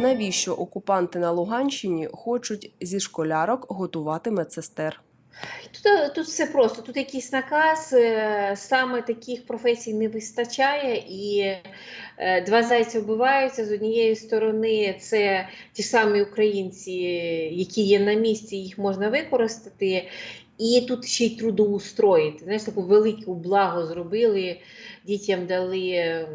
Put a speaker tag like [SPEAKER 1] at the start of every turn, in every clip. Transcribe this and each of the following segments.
[SPEAKER 1] Навіщо окупанти на Луганщині хочуть зі школярок готувати медсестер?
[SPEAKER 2] Тут, тут все просто. Тут якийсь наказ, е, саме таких професій не вистачає, і е, два зайці вбиваються. З однієї сторони, це ті самі українці, які є на місці, їх можна використати. І тут ще й трудоустроїти. Знаєш, таку велику благо зробили, дітям дали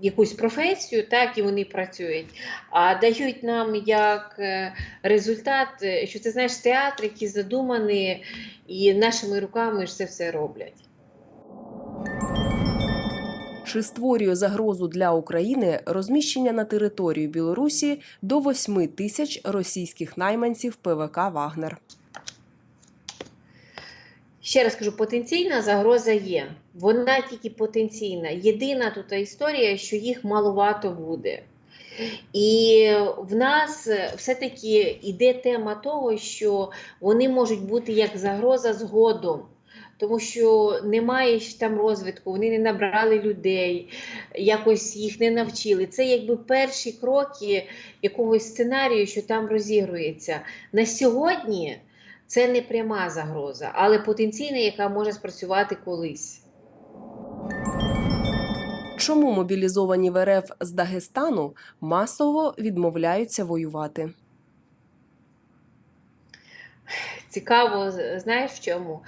[SPEAKER 2] якусь професію, так, і вони працюють. А дають нам як е, результат, е, що це знаєш театр, який задуманий, і нашими руками ж це все роблять.
[SPEAKER 1] Чи створює загрозу для України розміщення на території Білорусі до 8 тисяч російських найманців ПВК Вагнер?
[SPEAKER 2] Ще раз кажу, потенційна загроза є. Вона тільки потенційна. Єдина тут історія, що їх маловато буде. І в нас все-таки йде тема того, що вони можуть бути як загроза згодом. Тому що немає там розвитку, вони не набрали людей, якось їх не навчили. Це якби перші кроки якогось сценарію, що там розігрується. На сьогодні це не пряма загроза, але потенційна, яка може спрацювати колись.
[SPEAKER 1] Чому мобілізовані в РФ з Дагестану масово відмовляються воювати?
[SPEAKER 2] Цікаво, знаєш в чому?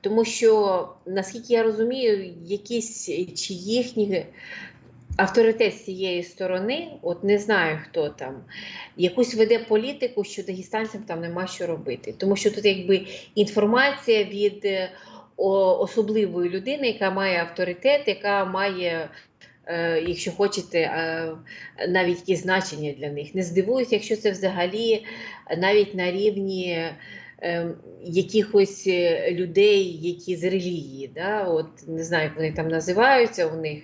[SPEAKER 2] Тому що, наскільки я розумію, якісь чи їхні авторитет цієї сторони, от не знаю хто там, якусь веде політику, що дагестанцям там нема що робити. Тому що тут якби інформація від е, особливої людини, яка має авторитет, яка має. Е, Якщо хочете, е, навіть якісь значення для них. Не здивуюся, якщо це взагалі навіть на рівні ем, якихось е, людей, які з релігії, да? От, не знаю, як вони там називаються у них,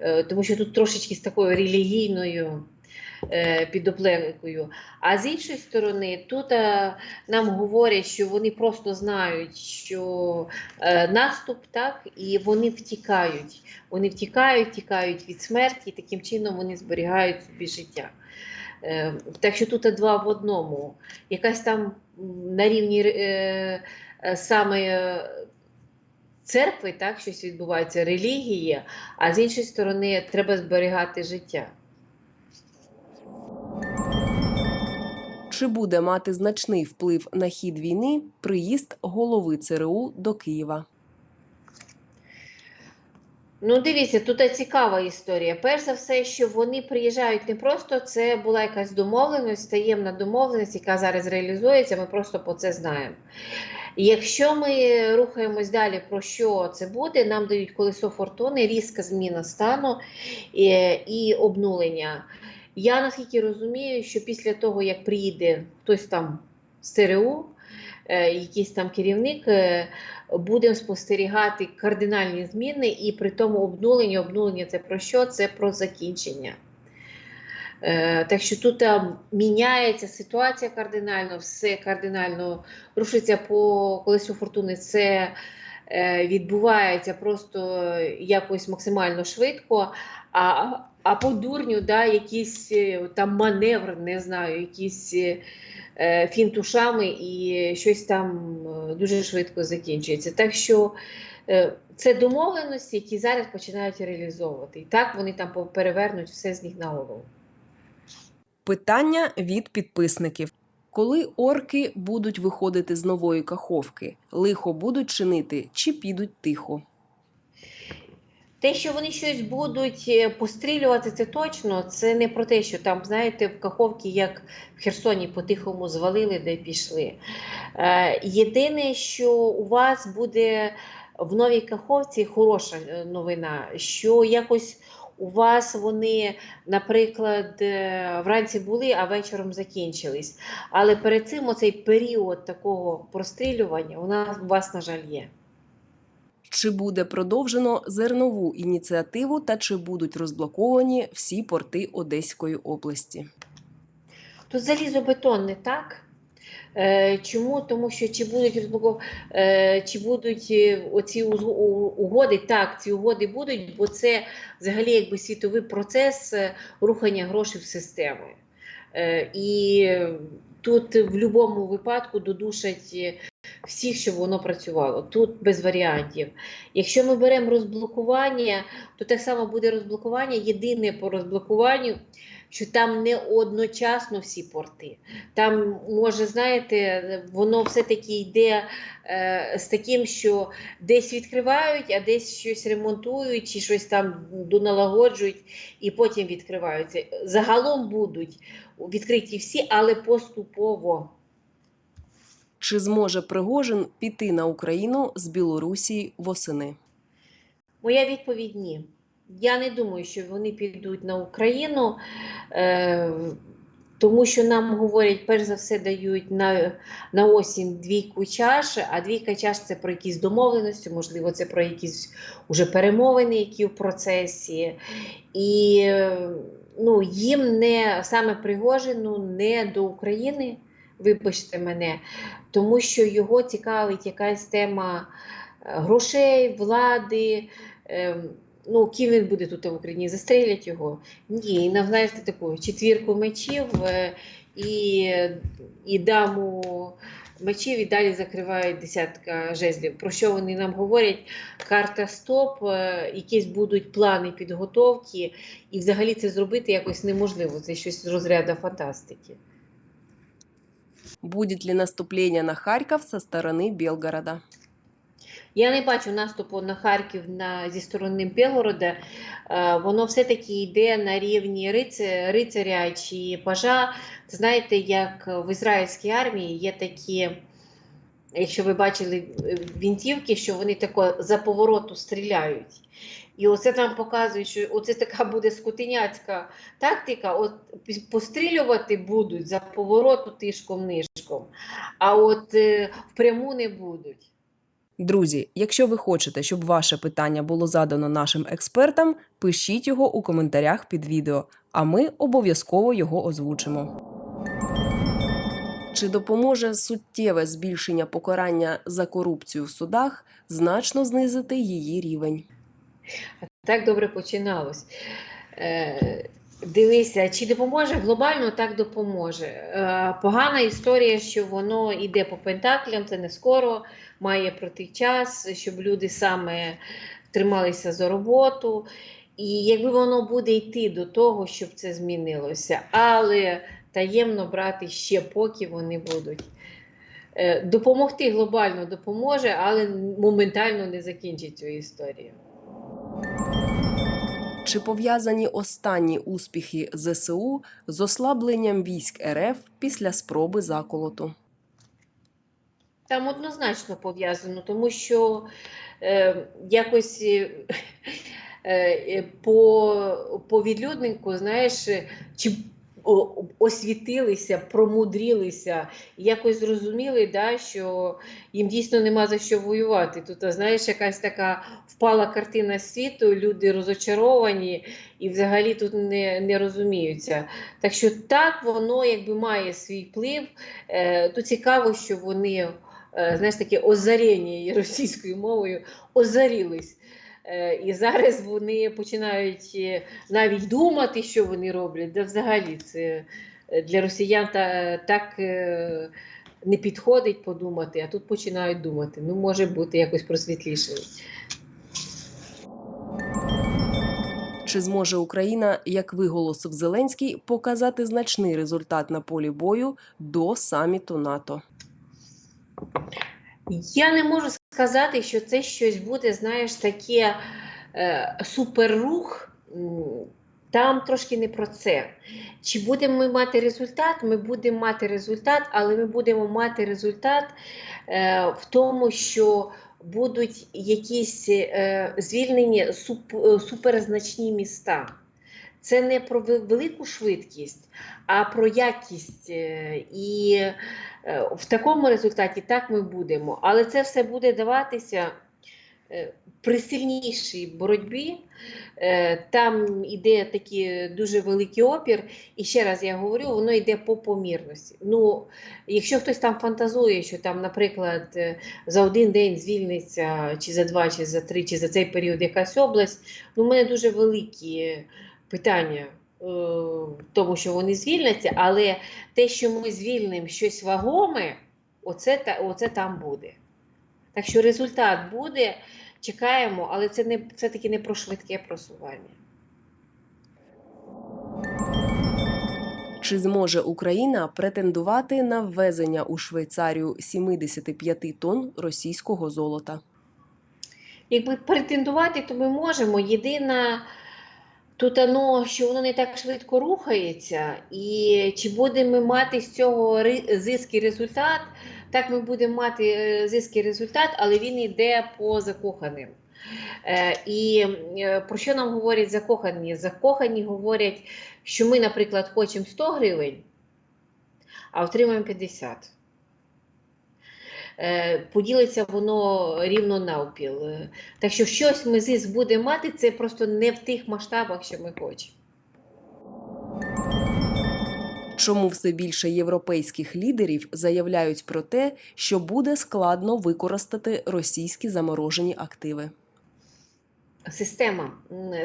[SPEAKER 2] е, тому що тут трошечки з такою релігійною е, підоплекою. А з іншої сторони, тут е, нам говорять, що вони просто знають, що е, наступ, так, і вони втікають. Вони втікають, тікають від смерті, і таким чином вони зберігають собі життя. Так що тут два в одному. Якась там на рівні саме церкви, так, щось відбувається, релігії, а з іншої сторони, треба зберігати життя.
[SPEAKER 1] Чи буде мати значний вплив на хід війни приїзд голови ЦРУ до Києва?
[SPEAKER 2] Ну, дивіться, тут цікава історія. Перш за все, що вони приїжджають не просто, це була якась домовленість, таємна домовленість, яка зараз реалізується, ми просто про це знаємо. Якщо ми рухаємось далі, про що це буде, нам дають колесо фортуни, різка зміна стану і, і обнулення. Я наскільки розумію, що після того, як приїде хтось там з ЦРУ, е, якийсь там керівник, е, будемо спостерігати кардинальні зміни, і при тому обнулення. Обнулення це про що? Це про закінчення. Е, Так що тут міняється ситуація кардинально, все кардинально рушиться по колесу фортуни. Це відбувається просто якось максимально швидко. А, а по дурню, да, якийсь е, там маневр, не знаю, якісь е, е, і щось там е, дуже швидко закінчується. Так що е, це домовленості, які зараз починають реалізовувати. І так вони там перевернуть все з них на голову.
[SPEAKER 1] Питання від підписників. Коли орки будуть виходити з нової каховки, лихо будуть чинити чи підуть тихо?
[SPEAKER 2] Те, що вони щось будуть е, пострілювати, це точно. Це не про те, що там, знаєте, в Каховці, як в Херсоні, по-тихому звалили, де пішли. Е, єдине, що у вас буде в Новій Каховці хороша е, новина, що якось у вас вони, наприклад, е, вранці були, а вечором закінчились. Але перед цим оцей період такого прострілювання у нас у вас, на жаль, є.
[SPEAKER 1] Чи буде продовжено зернову ініціативу та чи будуть розблоковані всі порти Одеської області?
[SPEAKER 2] Тут залізобетон не так. Е, Чому? Тому що чи будуть розблоков... е, чи будуть е, оці угоди? Так, ці угоди будуть, бо це взагалі якби світовий процес рухання грошей в системи. Е, І тут в будь-якому випадку додушать всіх, щоб воно працювало. Тут без варіантів. Якщо ми беремо розблокування, то так само буде розблокування. Єдине по розблокуванню, що там не одночасно всі порти. Там може, знаєте, воно все-таки йде е, з таким, що десь відкривають, а десь щось ремонтують чи щось там доналагоджують і потім відкриваються. Загалом будуть відкриті всі, але поступово.
[SPEAKER 1] Чи зможе Пригожин піти на Україну з Білорусі восени?
[SPEAKER 2] Моя відповідь ні. Я не думаю, що вони підуть на Україну, е, тому що нам говорять, перш за все, дають на, на осінь двійку чаш, а двійка чаш це про якісь домовленості, можливо, це про якісь уже перемовини, які в процесі. І ну, їм не саме Пригожину не до України, вибачте мене, тому що його цікавить якась тема е, грошей, влади. Ем, ну, ким він буде тут в Україні? Застрелять його? Ні, нам знаєте таку четвірку мечів е, і, і даму мечів, і далі закривають десятка жезлів. Про що вони нам говорять? Карта стоп, е, якісь будуть плани підготовки, і взагалі це зробити якось неможливо. Це щось з розряду фантастики.
[SPEAKER 1] Будет ли наступление на Харьков со стороны Белгорода?
[SPEAKER 2] Я не бачу наступу на Харків на, зі сторони Білгорода. Е, воно все-таки йде на рівні рицаря чи пажа. Знаєте, як в ізраїльській армії є такі, якщо ви бачили е, вінтівки, що вони тако за повороту стріляють. І оце там показує, що оце така буде скотиняцька тактика. От пострілювати будуть за повороту тишком-нишком, а от е, впряму не будуть.
[SPEAKER 1] Друзі, якщо ви хочете, щоб ваше питання було задано нашим експертам, пишіть його у коментарях під відео, а ми обов'язково його озвучимо. Чи допоможе суттєве збільшення покарання за корупцію в судах значно знизити її рівень?
[SPEAKER 2] Так добре починалось. Дивися, чи допоможе глобально, так допоможе. Е, погана історія, що воно йде по пентаклям, це не скоро, має пройти час, щоб люди саме трималися за роботу. І якби воно буде йти до того, щоб це змінилося, але таємно брати ще поки вони будуть. Е, Допомогти глобально допоможе, але моментально не закінчить цю історію.
[SPEAKER 1] Чи пов'язані останні успіхи ЗСУ з ослабленням військ РФ після спроби заколоту?
[SPEAKER 2] Там однозначно пов'язано, тому що е, якось е, е, по, по відлюднику, знаєш, чи освітилися, промудрилися, якось зрозуміли, да, що їм дійсно нема за що воювати. Тут, знаєш, якась така впала картина світу, люди розочаровані і взагалі тут не, не розуміються. Так що так воно якби має свій вплив. Е, то цікаво, що вони е, знаєш, таке озарення російською мовою, озарілись. Е, І зараз вони починають е, навіть думати, що вони роблять. Да взагалі це е, для росіян та, так не підходить подумати, а тут починають думати. Ну, може бути якось просвітлішою.
[SPEAKER 1] Чи зможе Україна, як виголосив Зеленський, показати значний результат на полі бою до саміту НАТО?
[SPEAKER 2] Я не можу сказати, що це щось буде, знаєш, таке е, суперрух. Там трошки не про це. Чи будемо ми мати результат? Ми будемо мати результат, але ми будемо мати результат е, в тому, що будуть якісь е, звільнені суп, е, суперзначні міста. Це не про велику швидкість, а про якість. е, І е, в такому результаті так ми будемо. Але це все буде даватися е, при сильнішій боротьбі. Там іде такий дуже великий опір. І ще раз я говорю, воно йде по помірності. Ну, якщо хтось там фантазує, що там, наприклад, за один день звільниться, чи за два, чи за три, чи за цей період якась область, ну, у мене дуже великі питання. тому, що вони звільняться, але те, що ми звільнимо щось вагоме, оце, оце там буде. Так що результат буде, чекаємо, але це не все-таки не про швидке просування.
[SPEAKER 1] Чи зможе Україна претендувати на ввезення у Швейцарію 75 тонн російського золота?
[SPEAKER 2] Якби претендувати, то ми можемо. Єдине, тут оно, що воно не так швидко рухається, і чи будемо ми мати з цього ри- зиск і результат, так ми будемо мати е, зиск і результат, але він йде по закоханим. Е, І е, про що нам говорять закохані? Закохані говорять, що ми, наприклад, хочемо 100 гривень, а отримаємо 50. Е, Поділиться воно рівно навпіл. Е, Так що щось ми зиск будемо мати, це просто не в тих масштабах, що ми хочемо.
[SPEAKER 1] Чому все більше європейських лідерів заявляють про те, що буде складно використати російські заморожені активи?
[SPEAKER 2] Система.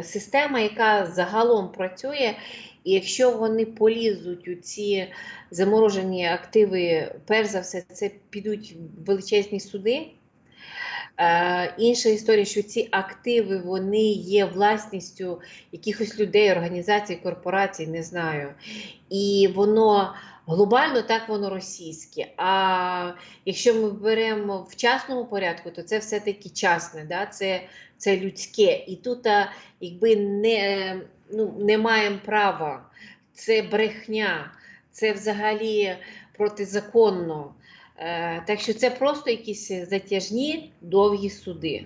[SPEAKER 2] Система, яка загалом працює, і якщо вони полізуть у ці заморожені активи, перш за все, це підуть величезні суди. Е, інша історія, що ці активи вони є власністю якихось людей, організацій, корпорацій, не знаю. І воно глобально так воно російське. А якщо ми беремо в частному порядку, то це все-таки частне, да? це, це людське. І тут, якби не, ну, не маємо права, це брехня, це взагалі протизаконно. Е, так що це просто якісь затяжні довгі суди.